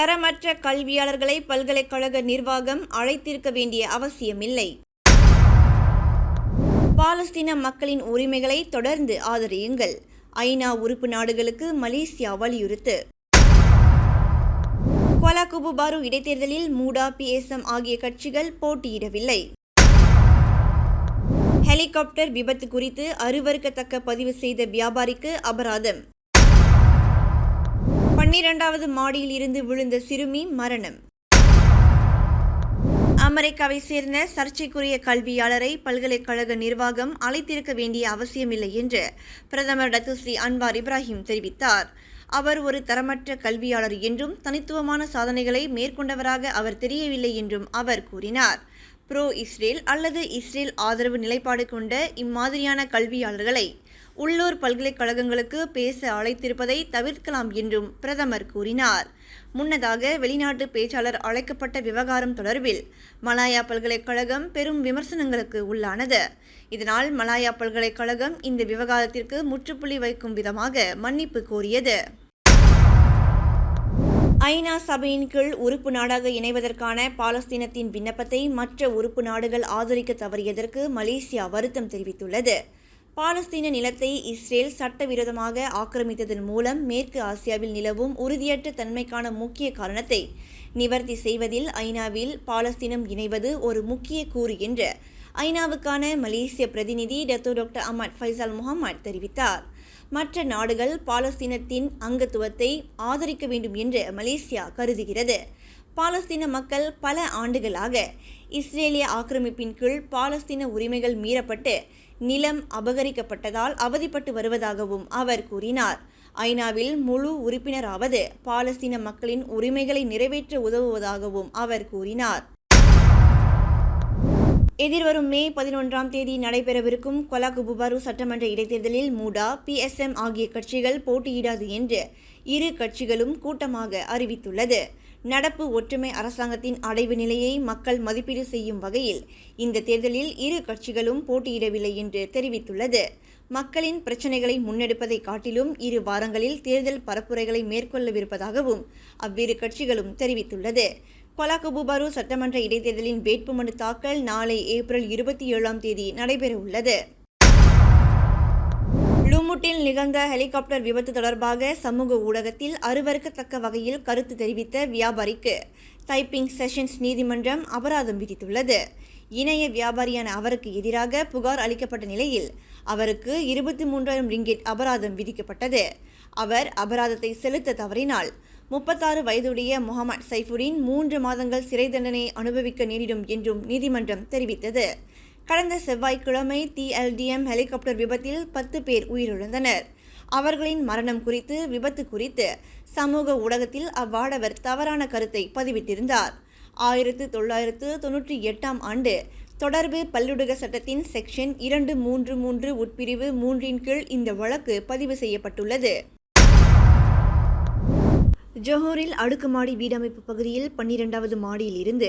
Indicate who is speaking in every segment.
Speaker 1: தரமற்ற கல்வியாளர்களை பல்கலைக்கழக நிர்வாகம் அழைத்திருக்க வேண்டிய அவசியமில்லை. பாலஸ்தீன மக்களின் உரிமைகளை தொடர்ந்து ஆதரியுங்கள். ஐநா உறுப்பு நாடுகளுக்கு மலேசியா வலியுறுத்து. கொலாகுபுபாரு இடைத்தேர்தலில் மூடா பிஎஸ்எம் ஆகிய கட்சிகள் போட்டியிடவில்லை. ஹெலிகாப்டர் விபத்து குறித்து அருவருக்கத்தக்க பதிவு செய்த வியாபாரிக்கு அபராதம். பன்னிரண்டாவது மாடியில் இருந்து விழுந்த சிறுமி மரணம். அமெரிக்காவை சேர்ந்த சர்ச்சைக்குரிய கல்வியாளரை பல்கலைக்கழக நிர்வாகம் அழைத்திருக்க வேண்டிய அவசியமில்லை என்று பிரதமர் டத்துஸ்ரீ அன்வார் இப்ராஹிம் தெரிவித்தார். அவர் ஒரு தரமற்ற கல்வியாளர் என்றும் தனித்துவமான சாதனைகளை மேற்கொண்டவராக அவர் தெரியவில்லை என்றும் அவர் கூறினார். ப்ரோ இஸ்ரேல் அல்லது இஸ்ரேல் ஆதரவு நிலைப்பாடு கொண்ட இம்மாதிரியான கல்வியாளர்களை உள்ளூர் பல்கலைக்கழகங்களுக்கு பேச அழைத்திருப்பதை தவிர்க்கலாம் என்றும் பிரதமர் கூறினார். முன்னதாக வெளிநாட்டு பேச்சாளர் அழைக்கப்பட்ட விவகாரம் தொடர்பில் மலாயா பல்கலைக்கழகம் பெரும் விமர்சனங்களுக்கு உள்ளானது. இதனால் மலாயா பல்கலைக்கழகம் இந்த விவகாரத்திற்கு முற்றுப்புள்ளி வைக்கும் விதமாக மன்னிப்பு கோரியது. ஐநா சபையின் கீழ் உறுப்பு நாடாக இணைவதற்கான பாலஸ்தீனத்தின் விண்ணப்பத்தை மற்ற உறுப்பு நாடுகள் ஆதரிக்க தவறியதற்கு மலேசியா வருத்தம் தெரிவித்துள்ளது. பாலஸ்தீன நிலத்தை இஸ்ரேல் சட்டவிரோதமாக ஆக்கிரமித்ததன் மூலம் மேற்கு ஆசியாவில் நிலவும் உறுதியற்ற தன்மைக்கான முக்கிய காரணத்தை நிவர்த்தி செய்வதில் ஐநாவில் பாலஸ்தீனம் இணைவது ஒரு முக்கிய கூறு என்று ஐநாவுக்கான மலேசிய பிரதிநிதி Dato doctor Ahmad Faisal Mohamed தெரிவித்தார். மற்ற நாடுகள் பாலஸ்தீனத்தின் அங்கத்துவத்தை ஆதரிக்க வேண்டும் என்று மலேசியா கருதுகிறது. பாலஸ்தீன மக்கள் பல ஆண்டுகளாக இஸ்ரேலிய ஆக்கிரமிப்பின் கீழ் பாலஸ்தீன உரிமைகள் மீறப்பட்டு நிலம் அபகரிக்கப்பட்டதால் அவதிப்பட்டு வருவதாகவும் அவர் கூறினார். ஐநாவில் முழு உறுப்பினராவது பாலஸ்தீன மக்களின் உரிமைகளை நிறைவேற்ற உதவுவதாகவும் அவர் கூறினார். எதிர்வரும் மே பதினொன்றாம் தேதி நடைபெறவிருக்கும் கொலாகுபுபாரு சட்டமன்ற இடைத்தேர்தலில் மூடா பிஎஸ்எம் ஆகிய கட்சிகள் போட்டியிடாது என்று இரு கட்சிகளும் கூட்டமாக அறிவித்துள்ளது. நடப்பு ஒற்றுமை அரசாங்கத்தின் அடைவு நிலையை மக்கள் மதிப்பீடு செய்யும் வகையில் இந்த தேர்தலில் இரு கட்சிகளும் போட்டியிடவில்லை என்று தெரிவித்துள்ளது. மக்களின் பிரச்சினைகளை முன்னெடுப்பதை காட்டிலும் இரு வாரங்களில் தேர்தல் பரப்புரைகளை மேற்கொள்ளவிருப்பதாகவும் அவ்விரு கட்சிகளும் தெரிவித்துள்ளது. கொலாகபுபாரு சட்டமன்ற இடைத்தேர்தலின் வேட்புமனு தாக்கல் நாளை ஏப்ரல் இருபத்தி ஏழாம் தேதி நடைபெறவுள்ளது. லுமுட்டில் நிகழ்ந்த ஹெலிகாப்டர் விபத்து தொடர்பாக சமூக ஊடகத்தில் அருவருக்கத்தக்க வகையில் கருத்து தெரிவித்த வியாபாரிக்கு டைப்பிங் செஷன்ஸ் நீதிமன்றம் அபராதம் விதித்துள்ளது. இணைய வியாபாரியான அவருக்கு எதிராக புகார் அளிக்கப்பட்ட நிலையில் அவருக்கு இருபத்தி மூன்றாயிரம் ரிங்கெட் அபராதம் விதிக்கப்பட்டது. அவர் அபராதத்தை செலுத்த தவறினால் முப்பத்தாறு வயதுடைய முகமது சைஃபுரின் மூன்று மாதங்கள் சிறை தண்டனை அனுபவிக்க நேரிடும் என்றும் நீதிமன்றம் தெரிவித்தது. கடந்த செவ்வாய்க்கிழமை டிஎல்டிஎம் ஹெலிகாப்டர் விபத்தில் பத்து பேர் உயிரிழந்தனர். அவர்களின் மரணம் குறித்து விபத்து குறித்து சமூக ஊடகத்தில் அவ்வாடவர் தவறான கருத்தை பதிவிட்டிருந்தார். ஆயிரத்து தொள்ளாயிரத்து தொன்னூற்றி எட்டாம் ஆண்டு தொடர்பு பல்லுடக சட்டத்தின் செக்ஷன் இரண்டு மூன்று மூன்று உட்பிரிவு மூன்றின் கீழ் இந்த வழக்கு பதிவு செய்யப்பட்டுள்ளது. ஜொஹூரில் அடுக்குமாடி வீடமைப்பு பகுதியில் பன்னிரெண்டாவது மாடியில் இருந்து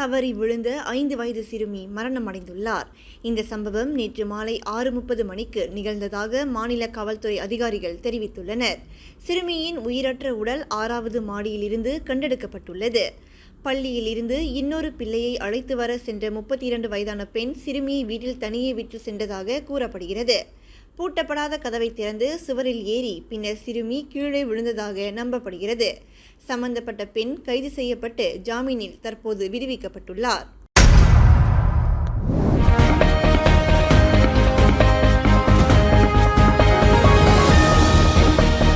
Speaker 1: தவறி விழுந்த ஐந்து வயது சிறுமி மரணமடைந்துள்ளார். இந்த சம்பவம் நேற்று மாலை ஆறு முப்பது மணிக்கு நிகழ்ந்ததாக மாநில காவல்துறை அதிகாரிகள் தெரிவித்துள்ளனர். சிறுமியின் உயிரற்ற உடல் ஆறாவது மாடியிலிருந்து கண்டெடுக்கப்பட்டுள்ளது. பள்ளியில் இருந்து இன்னொரு பிள்ளையை அழைத்து வர சென்ற முப்பத்தி இரண்டு வயதான பெண் சிறுமியை வீட்டில் தனியே விட்டு சென்றதாக கூறப்படுகிறது. பூட்டப்படாத கதவை திறந்து சுவரில் ஏறி பின்னர் சிறுமி கீழே விழுந்ததாக நம்பப்படுகிறது. சம்பந்தப்பட்ட பெண் கைது செய்யப்பட்டு ஜாமீனில் தற்போது விடுவிக்கப்பட்டுள்ளார்.